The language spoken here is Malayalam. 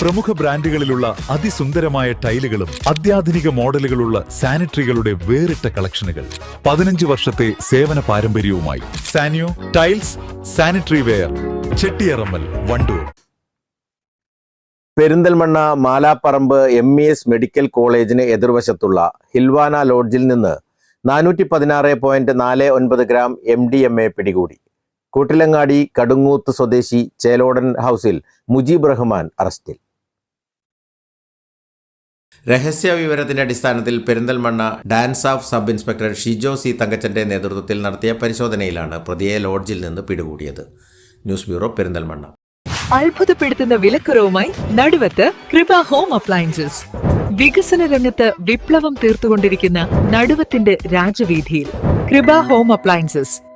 പ്രമുഖ ബ്രാൻഡുകളിലുള്ള അതിസുന്ദരമായ ടൈലുകളും അത്യാധുനിക മോഡലുകളുള്ള സാനിറ്ററികളുടെ വേറിട്ട കളക്ഷനുകൾ. പതിനഞ്ച് വർഷത്തെ സേവന പാരമ്പര്യവുമായി Sanyo tiles sanitary ware Chettiyarammal Wandoor. Perinthalmanna Malapparamba M E S medical കോളേജിന് എതിർവശത്തുള്ള ഹിൽവാന ലോഡ്ജിൽ നിന്ന് നാനൂറ്റി പതിനാറ് പോയിന്റ് നാല് ഒൻപത് gram M D M A Koottilangadi. Kadungooth കടുങ്ങൂത്ത് സ്വദേശി ചേലോടൻ ഹൗസിൽ മുജീബ് റഹ്മാൻ അറസ്റ്റിൽ. രഹസ്യ വിവരത്തിന്റെ അടിസ്ഥാനത്തിൽ Perinthalmanna DANSAF sub inspector Shijo C തങ്കച്ചന്റെ നേതൃത്വത്തിൽ നടത്തിയ പരിശോധനയിലാണ് പ്രതിയെ ലോഡ്ജിൽ നിന്ന് പിടികൂടിയത്. News bureau Perinthalmanna. അത്ഭുതപ്പെടുത്തുന്ന വിലക്കുറവുമായി നടുവത്ത് കൃപ ഹോം അപ്ലയൻസസ്. വികസന രംഗത്ത് വിപ്ലവം തീർത്തുകൊണ്ടിരിക്കുന്ന നടുവത്തിന്റെ രാജവീതിയിൽ കൃപ ഹോം അപ്ലയൻസസ്.